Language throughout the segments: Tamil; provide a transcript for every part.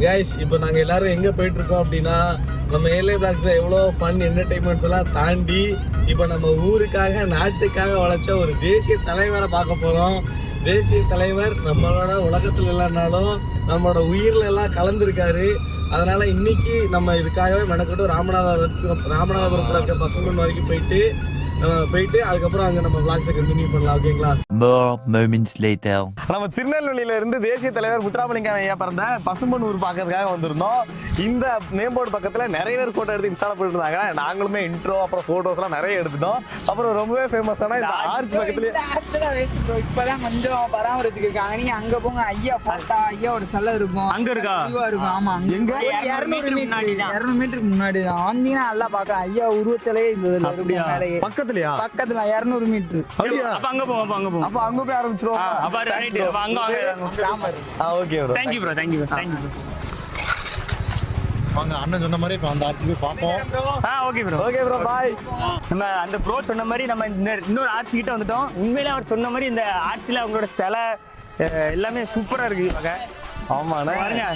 கேஸ் இப்போ நாங்கள் எல்லாரும் எங்கே போயிட்டு இருக்கோம் அப்படின்னா நம்ம ஏழை பிளாக்ஸில் எவ்வளோ ஃபன் என்டர்டைன்மெண்ட்ஸ் எல்லாம் தாண்டி இப்போ நம்ம ஊருக்காக நாட்டுக்காக உழைச்ச ஒரு தேசிய தலைவரை பார்க்க போகிறோம் தேசிய தலைவர் நம்மளோட உலகத்தில் இல்லைனாலும் நம்மளோட உயிரில் எல்லாம் கலந்துருக்காரு. அதனால இன்னைக்கு நம்ம இதுக்காகவே மெனக்கட்டும் ராமநாதபுரத்துக்கு ராமநாதபுரத்தில் இருக்க பசுமன் வரைக்கும் போயிட்டு போயிட்டு அதுக்கப்புறம் அங்கே நம்ம பிளாக்ஸை கண்டினியூ பண்ணலாம் ஓகேங்களா. நம்ம திருநெல்வேலியில இருந்து தேசிய தலைவர் முத்துராமலிங்கம் ஐயா பிறந்த பசும்பொன் ஊர் பார்க்கறதுக்காக வந்திருந்தோம். இந்த நேம் போர்டு பக்கத்துல நிறைய பேர் போட்டோ எடுத்து இன்ஸ்டால போட்டு இருந்தாங்க. நாங்களுமே இன்ட்ரோ அப்புறம் போட்டோஸ் எல்லாம் நிறைய எடுத்துட்டோம். அப்புறம் ரொம்பவே ஃபேமஸான இந்த ஆர்ச் பக்கத்துல ஆக்சுவலா வேஸ்ட் ப்ரோ இப்பதான் கொஞ்சம் பராமரிச்சுக்கிருக்காங்க நீங்க அங்க போங்க ஐயா போட்டா ஐயாவோட சிலை இருக்கும். அங்க இருக்கா? இதுவா இருக்கும். ஆமா அங்க எங்க? ஒரு 200 மீட்டர் இருநூறு மீட்டருக்கு முன்னாடி தான். வந்தீங்கன்னா நல்லா பார்க்கலாம். ஐயா உருவச்சிலையே இந்த இதுல இருக்கும் மேலேயே. பக்கத்துலயா பக்கத்துல இருநூறு மீட்டர் அப்படியா அப்ப அங்க போவோம் அங்க போவோம் அப்ப அங்க போய் ஆரம்பிச்சிருவோம் அப்ப ரைட் அப்ப அங்க வாங்க okay bro thank you bro thank you thank you வாங்க அண்ணன் சொன்ன மாதிரி இப்போ அந்த ஆட்சி போய் பார்ப்போம் ஆ okay bro okay bro bye நம்ம அந்த ப்ரோ சொன்ன மாதிரி நம்ம இந்த இன்னொரு ஆர்ச்சி கிட்ட வந்துட்டோம் உண்மையிலே அவர் சொன்ன மாதிரி இந்த ஆர்ச்சில அவங்களோட சிலை எல்லாமே சூப்பரா இருக்கு பார்க்க ஆமாண்ணே பாருங்க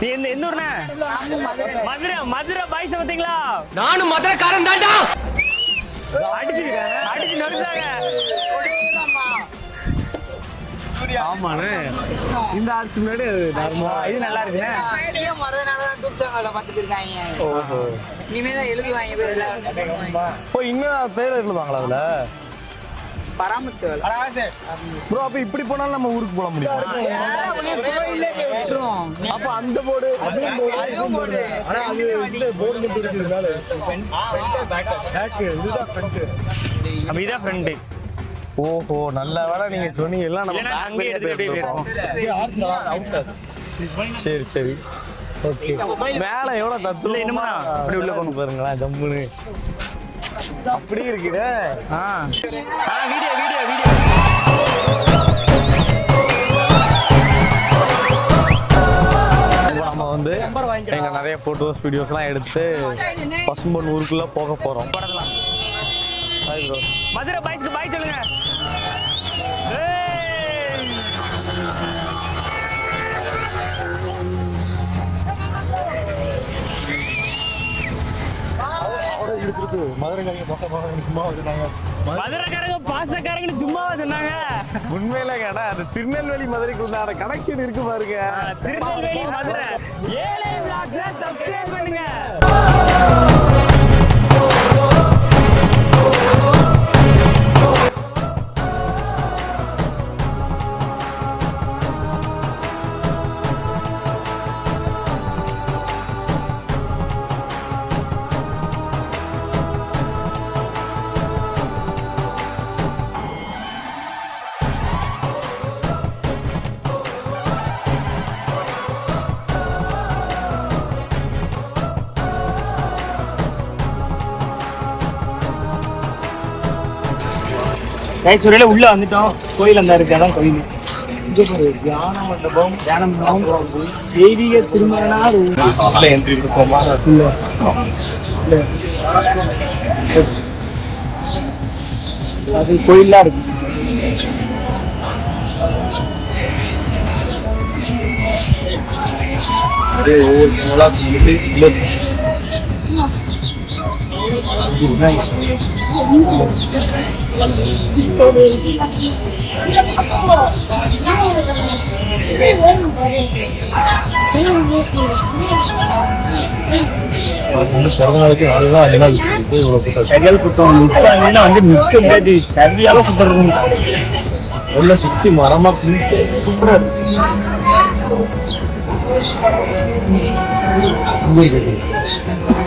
நீ எந்த எந்த ஊர்ண்ணே? மதுரை மதுரை பாய்ஸ் பார்த்தீங்களா? நானும் மதுரைக்காரன் தாண்டா அடிச்சு நொறுக்காங்க ஆமாண்ணே. இந்த ஆர்ச் முன்னாடி இது நல்லா இருக்குண்ணே ஐடியம் வரதுனாலதான் தூக்கங்களை பார்த்துட்டு இருக்காங்க இனிமே தான் எழுதுவாங்க இன்னும் பேர் எழுதுவாங்களா அதுல? பராமரித்து வேலை ப்ரோ அப்ப இப்படி போனாலும் நம்ம ஊருக்கு போக முடியும்? அப்ப அந்த போர்டு அதுவும் ஆனா அது போர்டு மட்டும் இருக்குது மேல பேக்கு இதுதான் ஃப்ரண்ட் அப்ப இதான் ஃப்ரெண்டு ஓஹோ நல்ல வேலை நீங்க சொன்னீங்க எல்லாம் நம்ம. ஆர்ச் சரி சரி. ஓகே மேல எவ்வளவு தத்துவமா இல்ல, இன்னுமா? அப்படி உள்ள கொண்டு பாருங்களேன் ஜம்முன்னு? அப்படி இருக்குதே ஆ. Video video video. நம்ம வந்து எங்க நிறைய போட்டோஸ் வீடியோஸ்லாம் எடுத்து பசும்பொன் ஊருக்குள்ள போக போறோம். மதுரை பாய்ஸ்க்கு பாய் சொல்லுங்க. எடுத்துருக்கு மதுரைக்காரங்க மகன் சும்மா வச்சுருந்தாங்க மதுரைக்காரங்க பாசக்காரங்கன்னு சும்மாவா சொன்னாங்க? உண்மையில கேட்டா அது திருநெல்வேலி மதுரைக்கு உண்டான கனெக்ஷன் இருக்கு பாருங்க. திருநெல்வேலி மதுரை. ஏழை சப்ஸ்கிரைப் பண்ணுங்க. கைசுரையில உள்ள வந்துட்டோம். கோயில் அந்த இருக்கு அதான் கோயில். தியான மண்டபம் தியான மண்டபம். தெய்வீக திருமணம் என்ட்ரி இருக்கோமா அது கோயிலா இருக்கு. பிறந்த நாளைக்கு அதுதான் அஞ்சு நாள் இவ்வளோ கூட்டம் வந்து முடியாது இருக்கும். உள்ள சுத்தி மரமா பிடிச்சு சூப்பரா இருக்கு.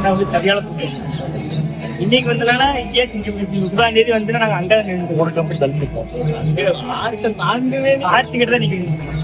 ரெண்டாவது சரியான கூட்டம் இன்னைக்கு வந்தனால இங்கே முப்பதாம் தேதி வந்து நாங்க அங்க ஆட்சி தாங்கவே ஆட்சி கிட்ட தான் நிக்கிறீங்க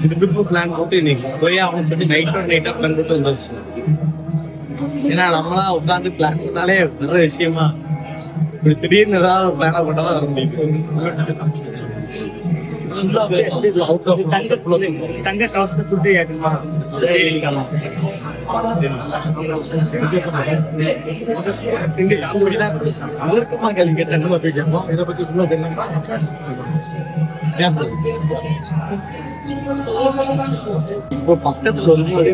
திருப்பி plan போட்டு இன்னைக்கு போய் அவன் சொல்லி night ஆ plan போட்டு வந்துருச்சு. ஏன்னா நம்மளாம் உட்கார்ந்து பிளான் பண்ணாலே வர விஷயமா. இப்படி திடீர்னு ஏதாவது பிளான போட்டா வர முடியும் தங்க கவசத்தை கொடுத்து ஏற்றுமா கேள்வி கேட்டேன். கேட்போம். இதை பத்தி ஃபுல்லா தெரியுமா இப்போ பக்கத்துல வந்து ஒரு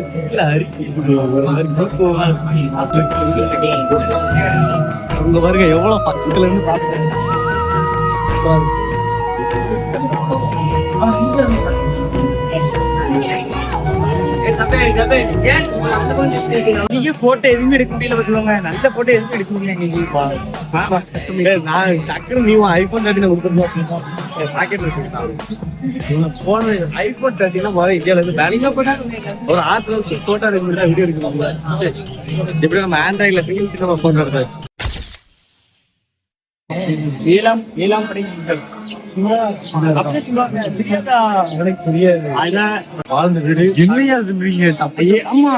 பாருங்க. எவ்வளவு பக்கத்துல இருந்து நீங்க போட்டோ எதுவுமே எடுக்க முடியல பாத்துக்கோங்க நல்ல போட்டோ எதுவுமே எடுக்க முடியல நான் டக்குனு நீ ஐபோன் தேர்ட்டின கொடுத்துருந்தோம் பாக்கெட்ல வச்சுக்கிட்டான் போன ஐபோன் தேர்ட்டினா முதல்ல இந்தியால இருந்து வேலைக்கு போட்டாங்க ஒரு ஆத்துல போட்டோ எடுக்க முடியல. வீடியோ எடுக்க எப்படி நம்ம ஆண்ட்ராய்டில் சிங்கிள் சின்ன போட்டோ எடுத்தாச்சு ஏழாம் ஏழாம் படிங்க அப்படியே சும்மா தெரியாதா எனக்கு தெரியாது அதான் வாழ்ந்த வீடு என்னையா சொல்றீங்க? ஐயே, ஆமா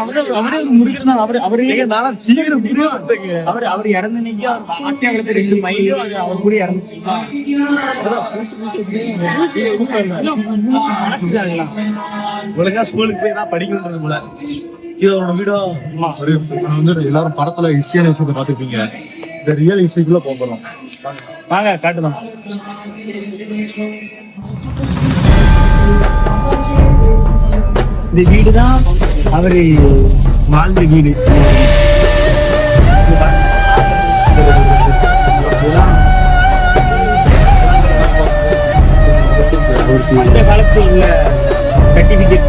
அவரு அவரே இறந்த நீங்க ஆசியாங்களுக்கு ரெண்டு மைல் அவர் கூட இறந்து ஒழுங்கா ஸ்கூலுக்கு போய் தான் படிக்கணுன்றது போல. இது அவரோட வீடோ. எல்லாரும் படத்துல ஹிஸ்டியான விஷயத்தை பார்த்துருப்பீங்க. இந்த ரியல் இஷ்யூக்குள்ள போக போறோம் வாங்க காட்டுதான் இந்த வீடு தான் அவரு வாழ்ந்த வீடு. அந்த காலத்தில் உள்ள சர்டிபிகேட்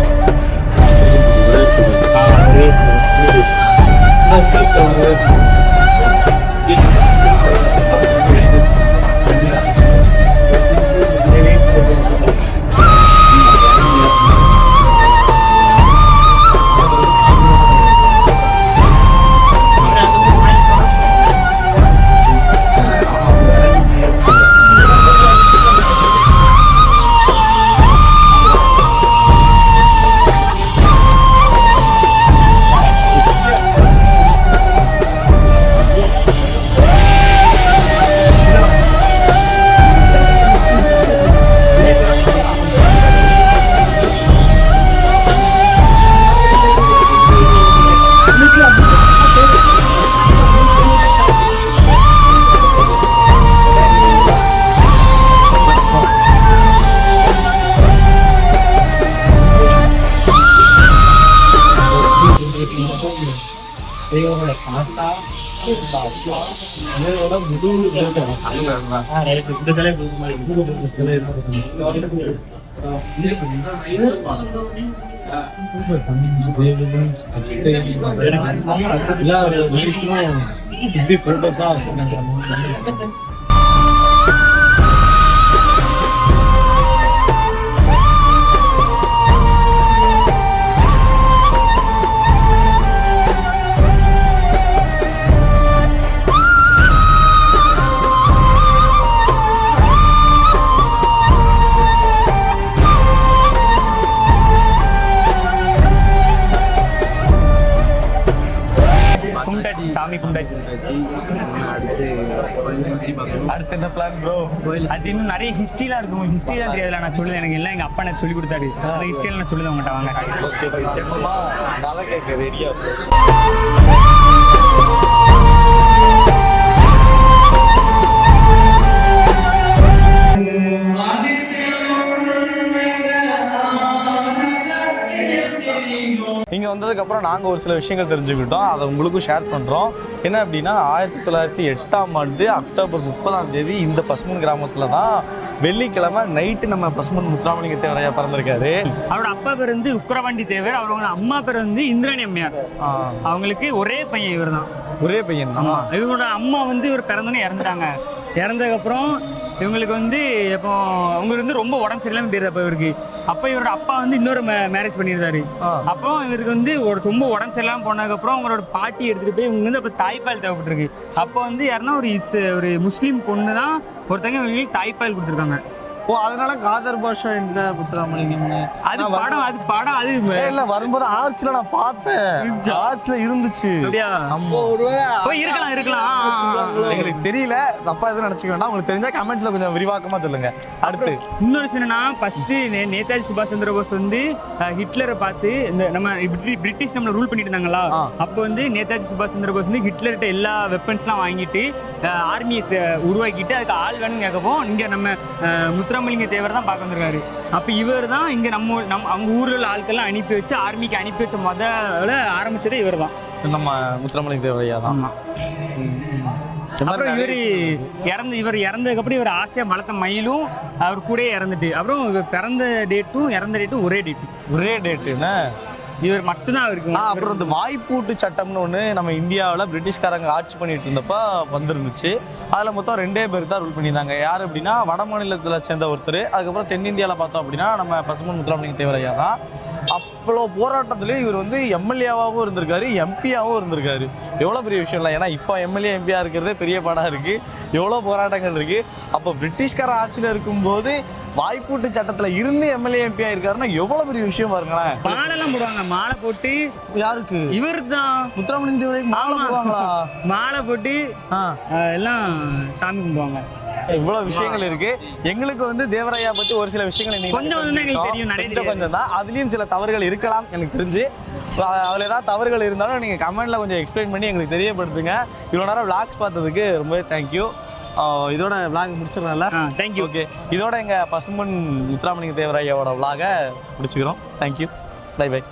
சுத்தி போட்டோஸா குண்டாச்சு சாமி குண்டாச்சு இன்னும் நிறைய ஹிஸ்ட்ரிலாம் இருக்கும் ஹிஸ்ட்ரி தான் தெரியாதுல நான் சொல்லுவேன் எனக்கு எல்லாம் எங்க அப்பா எனக்கு சொல்லி கொடுத்தாரு. அந்த ஹிஸ்ட்ரியில் நான் சொல்லுவேன் உங்கள்கிட்ட வாங்க. ஓகே கேட்க ரெடியா இங்கே வந்ததுக்கப்புறம் நாங்கள் ஒரு சில விஷயங்கள் தெரிஞ்சுக்கிட்டோம். அதை உங்களுக்கும் ஷேர் பண்ணுறோம் என்ன அப்படின்னா ஆயிரத்தி தொள்ளாயிரத்தி எட்டாம் ஆண்டு அக்டோபர் முப்பதாம் தேதி இந்த பசுமன் கிராமத்தில் தான் வெள்ளிக்கிழமை நைட்டு நம்ம பசுமன் முத்துராமலிங்க தேவரையா பிறந்திருக்காரு. அவரோட அப்பா பேர் வந்து உக்கரவாண்டி தேவர். அவரோட அம்மா பேர் வந்து இந்திராணி அம்மையார். அவங்களுக்கு ஒரே பையன் இவர் தான் ஒரே பையன். ஆமா. இவங்களோட அம்மா வந்து இவர் பிறந்தோன்னே இறந்துட்டாங்க. இறந்ததுக்கப்புறம் இவங்களுக்கு வந்து இப்போ அவங்க வந்து ரொம்ப உடம்பு சரியில்லாம போயிருது அப்போ இவருக்கு. அப்போ இவரோட அப்பா வந்து இன்னொரு மேரேஜ் பண்ணியிருந்தாரு. அப்போ இவருக்கு வந்து ஒரு ரொம்ப உடம்பு சரியில்லாம போனதுக்கப்புறம் அவங்களோட பாட்டி எடுத்துட்டு போய் இவங்க வந்து அப்போ தாய்ப்பால் தேவைப்பட்டிருக்கு. அப்போ வந்து யாருன்னா ஒரு இஸ் ஒரு முஸ்லீம் பொண்ணு தான் ஒருத்தங்க இவங்களுக்கு தாய்ப்பால் கொடுத்துருக்காங்க. ஓ அதனால காதர் பாஷா என்ற முத்துராமலிங்கம்னு? அது படம் அது படம் அது இல்ல வரும்போது ஆர்ச்ல நான் பார்த்தேன். ஆர்ச்ல இருந்துச்சு. இருக்கலாம் இருக்கலாம். எங்களுக்கு தெரியல. தப்பா எதுவும் நினைச்சுக்க வேண்டாம். உங்களுக்கு தெரிஞ்சா கமெண்ட்ஸ்ல கொஞ்சம் விரிவாக்கமா சொல்லுங்க. அடுத்து. இன்னொரு விஷயம் என்னன்னா ஃபர்ஸ்ட் நேதாஜி சுபாஷ் சந்திர போஸ் வந்து ஹிட்லரை பார்த்து இந்த நம்ம பிரி- பிரிட்டிஷ் நம்மள ரூல் பண்ணிட்டு இருந்தாங்களா. அப்போ வந்து நேதாஜி சுபாஷ் சந்திர போஸ் வந்து ஹிட்லர்கிட்ட எல்லா வெப்பன்ஸ்லாம் வாங்கிட்டு ஆர்மியை உருவாக்கிட்டு அதுக்கு ஆள் வேணும்னு கேட்கவும் இங்க நம்ம அஹ், முத்துராமலிங்க தேவர் தான் பார்க்க வந்திருக்காரு. அப்போ இவர் தான் இங்க நம்ம நம்ம அவங்க ஊர்ல உள்ள ஆட்கள்லாம் அனுப்பி வச்சு ஆர்மிக்கு அனுப்பி வச்ச முதல்ல ஆரம்பிச்சதே இவர் தான். நம்ம முத்துராமலிங்க தேவையா தான். அப்புறம் இவர் இறந்து இவர் இறந்ததுக்கு அப்புறம் இவர் ஆசையா வளர்த்த மயிலும் அவர் கூடயே இறந்துட்டு அப்புறம் இவர் பிறந்த டேட்டும் இறந்த டேட்டும் ஒரே டேட்டு ஒரே டேட்டுன்னு இவர் மட்டும்தான் அவருக்கு அப்புறம் இந்த வாய்ப்பூட்டு சட்டம்னு ஒன்று நம்ம இந்தியாவில் பிரிட்டிஷ்காரங்க ஆட்சி பண்ணிட்டு இருந்தப்ப வந்துருந்துச்சு. அதில் மொத்தம் ரெண்டே பேர் தான் ரூல் பண்ணியிருந்தாங்க. யார் அப்படின்னா வட மாநிலத்தில் சேர்ந்த ஒருத்தர் அதுக்கப்புறம் தென்னிந்தியாவில் பார்த்தோம் அப்படின்னா நம்ம பசுமன் முத்துராமலிங்க தேவரையா தான். அவ்வளோ போராட்டத்துலேயும் இவர் வந்து எம்எல்ஏவாகவும் இருந்திருக்காரு எம்பியாகவும் இருந்திருக்காரு. எவ்வளோ பெரிய விஷயம் இல்லை. ஏன்னா இப்போ எம்எல்ஏ எம்பியாக இருக்கிறதே பெரிய பாடாக இருக்குது எவ்வளோ போராட்டங்கள் இருக்குது அப்போ பிரிட்டிஷ்கார ஆட்சியில் இருக்கும்போது வாய்ப்பூட்டு சட்டத்தில் இருந்து எம்எல்ஏ எம்பியாக இருக்காருன்னா எவ்வளோ பெரிய விஷயம் பாருங்களேன். மாலை எல்லாம் போடுவாங்க. மாலை போட்டு யாருக்கு? இவர் தான் முத்துராமலிங்க தேவரைக்கு மாலை. போடுவாங்களா? மாலை போட்டு ஆ, எல்லாம் சாமி கும்பிடுவாங்க. இவ்வளவு விஷயங்கள் இருக்கு. எங்களுக்கு வந்து தேவராயா பத்தி ஒரு சில விஷயங்கள் இன்னைக்கு கொஞ்சம் எங்களுக்கு. தெரியும், நிறைய கொஞ்சம் கொஞ்சம் தான் அதுலயும் சில தவறுகள் இருக்கலாம் எனக்கு தெரிஞ்சு. அஹ் அதுல ஏதாவது தவறுகள் இருந்தாலும் நீங்க கமெண்ட்ல கொஞ்சம் எக்ஸ்பிளைன் பண்ணி எங்களுக்கு தெரியப்படுத்துங்க. இவ்வளவு நேரம் விளாக்ஸ் பார்த்ததுக்கு ரொம்பவே தேங்க்யூ இதோட விளாக் முடிச்சிடலாம்ல ஆ தேங்க்யூ ஓகே இதோட எங்க பசுமன் முத்துராமலிங்க தேவராயாவோட விளாக முடிச்சுக்கிறோம். Thank you bye bye